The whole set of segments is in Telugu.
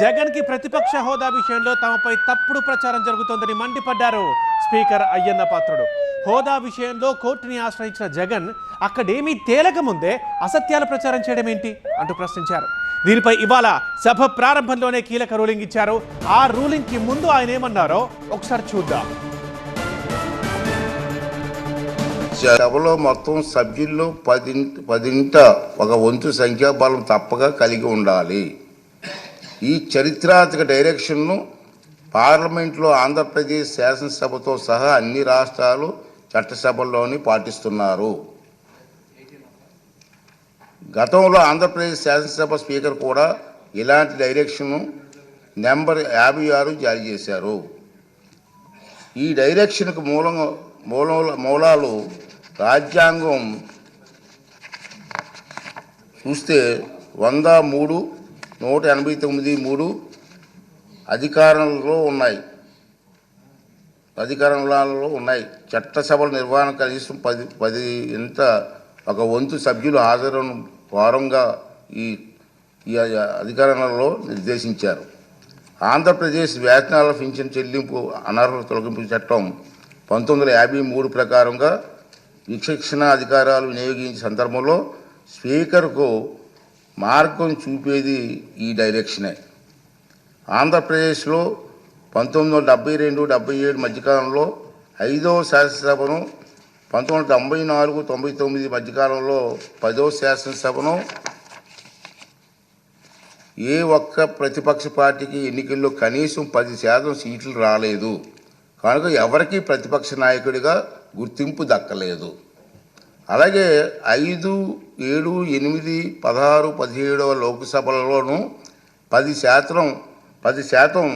జగన్కి ప్రతిపక్ష హోదా విషయంలో తమపై తప్పుడు ప్రచారం జరుగుతోందని మండిపడ్డారు స్పీకర్ అయ్యన్న పాత్రుడు. హోదా విషయంలో కోర్టుని ఆశ్రయించిన జగన్ అక్కడేమీ తేలక ముందే అసత్యాల ప్రచారం చేయడం ఏంటి అంటూ ప్రశ్నించారు. దీనిపై ఇవాళ సభ ప్రారంభంలోనే కీలక రూలింగ్ ఇచ్చారు. ఆ రూలింగ్కి ముందు ఆయన ఏమన్నారో ఒకసారి చూద్దాం. సభలో మొత్తం సభ్యుల్లో పది పదింట ఒక వంతు సంఖ్యాబలం తప్పగా కలిగి ఉండాలి. ఈ చరిత్రాత్మక డైరెక్షన్ను పార్లమెంట్లో ఆంధ్రప్రదేశ్ శాసనసభతో సహా అన్ని రాష్ట్రాలు చట్టసభల్లోని పాటిస్తున్నారు. గతంలో ఆంధ్రప్రదేశ్ శాసనసభ స్పీకర్ కూడా ఇలాంటి డైరెక్షన్ను నెంబర్ యాభై ఆరు జారీ చేశారు. ఈ డైరెక్షన్కు మూలం మూల మూలాలు రాజ్యాంగం చూస్తే వంద మూడు నూట ఎనభై తొమ్మిది మూడు అధికారంలో ఉన్నాయి. అధికారంలో ఉన్నాయి. చట్టసభల నిర్వహణ కనీసం పది పది ఇంత ఒక వంతు సభ్యులు హాజరును వారంగా ఈ ఈ అధికారంలో నిర్దేశించారు. ఆంధ్రప్రదేశ్ వేతనాల పింఛన్ చెల్లింపు అనర్హత తొలగింపు చట్టం పంతొమ్మిది వందల యాభై మూడు ప్రకారంగా విచక్షణ అధికారాలు వినియోగించే సందర్భంలో స్పీకర్కు మార్గం చూపేది ఈ డైరెక్షనే. ఆంధ్రప్రదేశ్లో పంతొమ్మిది వందల డెబ్బై రెండు డెబ్బై ఏడు మధ్యకాలంలో ఐదవ శాసనసభను పంతొమ్మిది వందల తొంభై నాలుగు తొంభై తొమ్మిది మధ్యకాలంలో పదవ శాసనసభను ఏ ఒక్క ప్రతిపక్ష పార్టీకి ఎన్నికల్లో కనీసం పది శాతం సీట్లు రాలేదు. కనుక ఎవరికీ ప్రతిపక్ష నాయకుడిగా గుర్తింపు దక్కలేదు. అలాగే ఐదు ఏడు ఎనిమిది పదహారు పదిహేడవ లోక్సభలలోనూ పది శాతం పది శాతం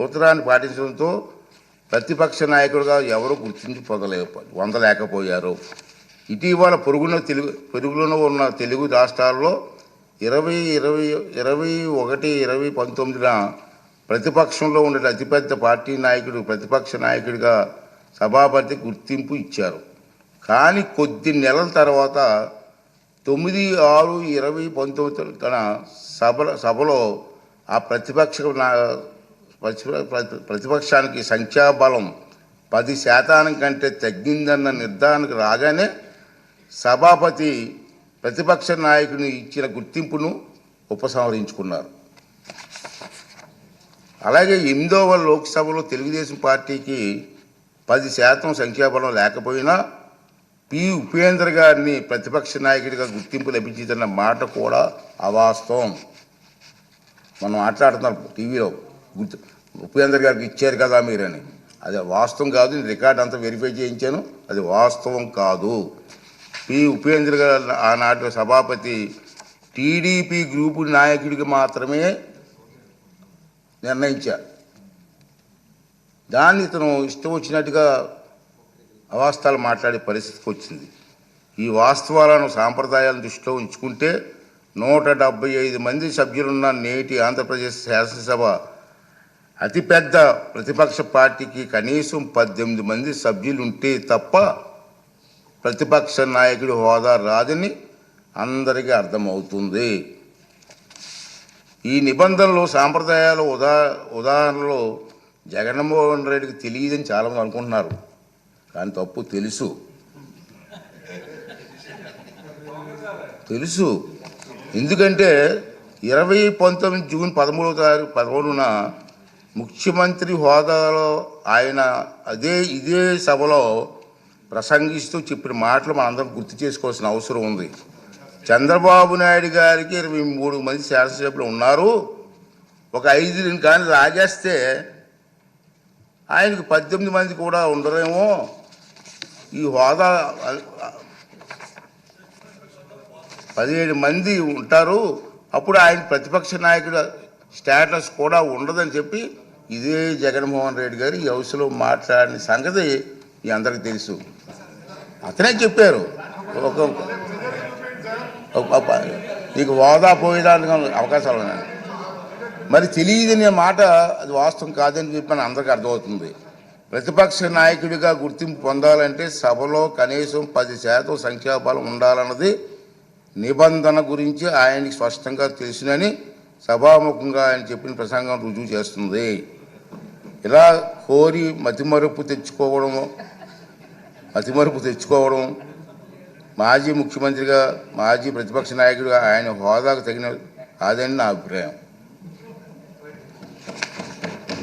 ఉత్తరాన్ని పాటించడంతో ప్రతిపక్ష నాయకుడుగా ఎవరు గుర్తించి పొందలే పొందలేకపోయారు ఇటీవల పొరుగున తెలుగు పొరుగులో ఉన్న తెలుగు రాష్ట్రాల్లో ఇరవై ఇరవై ఇరవై ఒకటి ఇరవై పంతొమ్మిదిన ప్రతిపక్షంలో ఉండే అతిపెద్ద పార్టీ నాయకుడు ప్రతిపక్ష నాయకుడిగా సభాపతి గుర్తింపు ఇచ్చారు. కానీ కొద్ది నెలల తర్వాత తొమ్మిది ఆరు ఇరవై పంతొమ్మిది తన సభ సభలో ఆ ప్రతిపక్ష ప్రతిపక్షానికి సంఖ్యాబలం పది శాతానికి కంటే తగ్గిందన్న నిర్ధారణకు రాగానే సభాపతి ప్రతిపక్ష నాయకుని ఇచ్చిన గుర్తింపును ఉపసంహరించుకున్నారు. అలాగే ఎనిమిదవ లోక్సభలో తెలుగుదేశం పార్టీకి పది శాతం సంఖ్యాబలం లేకపోయినా పి ఉపేంద్ర గారిని ప్రతిపక్ష నాయకుడిగా గుర్తింపు లభించిందన్న మాట కూడా అవాస్తవం. మనం మాట్లాడుతున్నాం టీవీలో. గుర్తు ఉపేంద్ర గారికి ఇచ్చారు కదా మీరని. అది వాస్తవం కాదు నేను రికార్డ్ అంతా వెరిఫై చేయించాను. అది వాస్తవం కాదు. పి ఉపేంద్ర గారు ఆనాటి సభాపతి టీడీపీ గ్రూపు నాయకుడికి మాత్రమే నిర్ణయించారు దాన్ని ఇతను ఇష్టం వచ్చినట్టుగా అవాస్తవాలు మాట్లాడే పరిస్థితికి వచ్చింది. ఈ వాస్తవాలను సాంప్రదాయాలను దృష్టిలో ఉంచుకుంటే నూట డెబ్బై ఐదు మంది సభ్యులున్న నేటి ఆంధ్రప్రదేశ్ శాసనసభ అతిపెద్ద ప్రతిపక్ష పార్టీకి కనీసం పద్దెనిమిది మంది సభ్యులుంటే తప్ప ప్రతిపక్ష నాయకుడి హోదా రాదని అందరికీ అర్థమవుతుంది. ఈ నిబంధనలు సాంప్రదాయాలు ఉదా ఉదాహరణలో జగన్మోహన్ రెడ్డికి తెలియదని చాలామంది అనుకుంటున్నారు. కానీ తప్పు తెలుసు. తెలుసు. ఎందుకంటే ఇరవై పంతొమ్మిది జూన్ పదమూడవ తారీఖు పదమూడున ముఖ్యమంత్రి హోదాలో ఆయన అదే ఇదే సభలో ప్రసంగిస్తూ చెప్పిన మాటలు మనందరం గుర్తు చేసుకోవాల్సిన అవసరం ఉంది. చంద్రబాబు నాయుడు గారికి ఇరవై మూడు మంది శాసనసభ్యులు ఉన్నారు. ఒక ఐదు కానీ రాజేస్తే ఆయనకు పద్దెనిమిది మంది కూడా ఉండరేమో. ఈ హోదా పదిహేడు మంది ఉంటారు. అప్పుడు ఆయన ప్రతిపక్ష నాయకుడు స్టేటస్ కూడా ఉండదని చెప్పి ఇదే జగన్మోహన్ రెడ్డి గారు ఈ హౌస్లో మాట్లాడిన సంగతి మీ అందరికీ తెలుసు. అతనే చెప్పారు ఒక నీకు హోదా పోయేదానికి అవకాశాలు ఉన్నాయి. మరి తెలియదనే మాట అది వాస్తవం కాదని చెప్పి అందరికీ అర్థమవుతుంది. ప్రతిపక్ష నాయకుడిగా గుర్తింపు పొందాలంటే సభలో కనీసం పది శాతం సంఖ్యాబలం ఉండాలన్నది నిబంధన గురించి ఆయనకి స్పష్టంగా తెలుసునని సభాముఖంగా ఆయన చెప్పిన ప్రసంగం రుజువు చేస్తుంది. ఇలా కోరి మతిమరుపు తెచ్చుకోవడం మతిమరుపు తెచ్చుకోవడం మాజీ ముఖ్యమంత్రిగా మాజీ ప్రతిపక్ష నాయకుడిగా ఆయన హోదాకు తగిన కాదని నా అభిప్రాయం.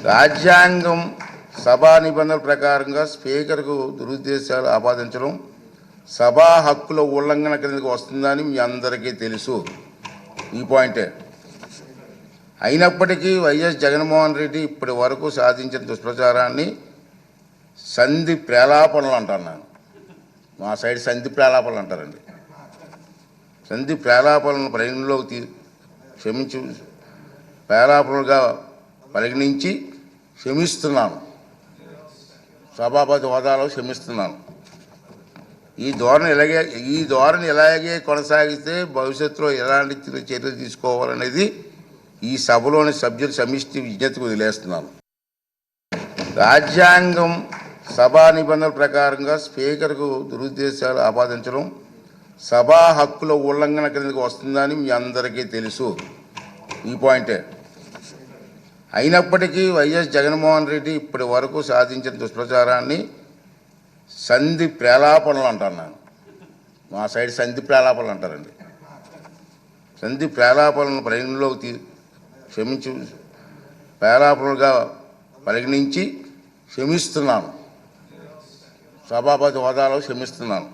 రాజ్యాంగం సభా నిబంధనల ప్రకారంగా స్పీకర్కు దురుద్దేశాలు ఆపాదించడం సభా హక్కుల ఉల్లంఘన కిందకి వస్తుందని మీ అందరికీ తెలుసు. ఈ పాయింటే. అయినప్పటికీ వైఎస్ జగన్మోహన్ రెడ్డి ఇప్పటి వరకు సాధించిన దుష్ప్రచారాన్ని సంధి ప్రేలాపనలు అంటాను నేను మా సైడ్ సంధి ప్రేలాపనలు అంటారండి. సంధి ప్రేలాపనలను పరిగణలోకి తీ క్షమించు ప్రేలాపనలుగా పరిగణించి క్షమిస్తున్నాను. సభాపతి హోదాలో క్షమిస్తున్నాను. ఈ ధోరణి ఇలాగే ఈ ధోరణి ఇలాగే కొనసాగితే భవిష్యత్తులో ఎలాంటి చర్యలు తీసుకోవాలనేది ఈ సభలోని సభ్యుల సమిష్టి విజ్ఞతకు వదిలేస్తున్నాను. రాజ్యాంగం సభా నిబంధనల ప్రకారంగా స్పీకర్కు దురుద్దేశాలు ఆపాదించడం సభా హక్కుల ఉల్లంఘన కిందకి వస్తుందని మీ అందరికీ తెలుసు. ఈ పాయింటే. అయినప్పటికీ వైఎస్ జగన్మోహన్ రెడ్డి ఇప్పటి వరకు సాధించిన దుష్ప్రచారాన్ని సంధి ప్రేలాపనలు అంటాను నేను మా సైడ్ సంధి ప్రేలాపనలు అంటారండి. సంధి ప్రేలాపనలను పరిగణలోకి తీ క్షమించు ప్రేలాపనలుగా పరిగణించి క్షమిస్తున్నాను. సభాపతి హోదాలో క్షమిస్తున్నాను.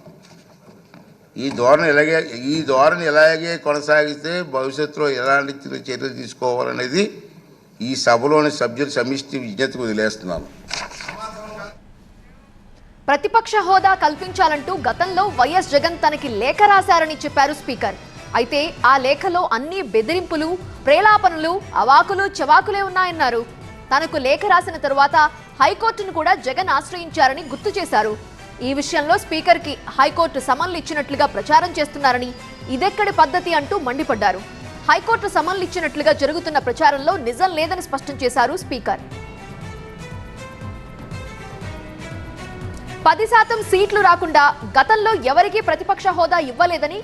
ఈ ధోరణి ఇలాగే ఈ ధోరణి ఇలాగే కొనసాగితే భవిష్యత్తులో ఎలాంటి చర్యలు తీసుకోవాలనేది ఈ సభలోని సభ్యుల సమిష్టి విజ్ఞతకు వదిలేస్తున్నాను. ప్రతిపక్ష హోదా కల్పించాలంటూ గతంలో వైఎస్ జగన్ తనకి లేఖ రాశారని చెప్పారు స్పీకర్. అయితే ఆ లేఖలో అన్ని బెదిరింపులు ప్రేలాపనలు అవాకులు చవాకులే ఉన్నాయన్నారు. తనకు లేఖ రాసిన తరువాత హైకోర్టును కూడా జగన్ ఆశ్రయించారని గుర్తు చేశారు. ఈ విషయంలో స్పీకర్కి హైకోర్టు సమన్లు ఇచ్చినట్లుగా ప్రచారం చేస్తున్నారని ఇదెక్కడి పద్ధతి అంటూ మండిపడ్డారు. హైకోర్టు సమన్లు ఇచ్చినట్లుగా జరుగుతున్న ప్రచారంలో నిజం లేదని స్పష్టం చేశారు స్పీకర్. పది శాతం సీట్లు రాకుండా గతంలో ఎవరికీ ప్రతిపక్ష హోదా ఇవ్వలేదని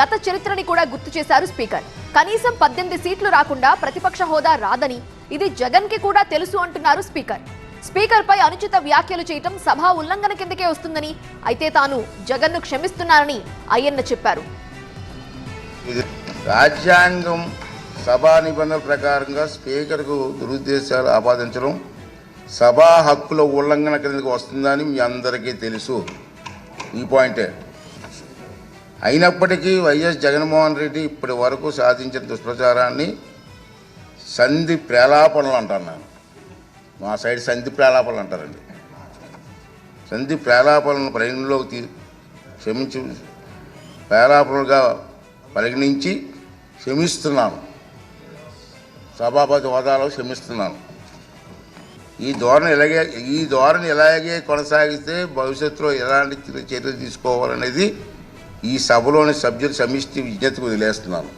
గత చరిత్రని కూడా గుర్తు చేశారు స్పీకర్. కనీసం పద్దెనిమిది సీట్లు రాకుండా ప్రతిపక్ష హోదా రాదని ఇది జగన్కి కూడా తెలుసు అంటున్నారు స్పీకర్. స్పీకర్ పై అనుచిత వ్యాఖ్యలు చేయటం సభా ఉల్లంఘన కిందకే వస్తుందని అయితే తాను జగన్ను క్షమిస్తున్నానని అయ్యన్న చెప్పారు. ఇది రాజ్యాంగం సభా నిబంధనల ప్రకారంగా స్పీకర్కు దురుద్దేశాలు ఆపాదించడం సభా హక్కుల ఉల్లంఘన కిందకి వస్తుందని మీ అందరికీ తెలుసు. ఈ పాయింటే. అయినప్పటికీ వైఎస్ జగన్మోహన్ రెడ్డి ఇప్పటి వరకు సాధించిన దుష్ప్రచారాన్ని సంధి ప్రేలాపనలు అంటాను నేను మా సైడ్ సంధి ప్రేలాపనలు అంటారండి. సంధి ప్రేలాపనలను పరిగణలోకి తీ క్షమించు ప్రేలాపనలుగా పరిగణించి క్షమిస్తున్నాను. సభాపతి హోదాలో క్షమిస్తున్నాను. ఈ ధోరణి ఇలాగే ఈ ధోరణి ఇలాగే కొనసాగిస్తే భవిష్యత్తులో ఎలాంటి చర్యలు తీసుకోవాలనేది ఈ సభలోని సభ్యుల సమిష్టి విజ్ఞతకు వదిలేస్తున్నాను.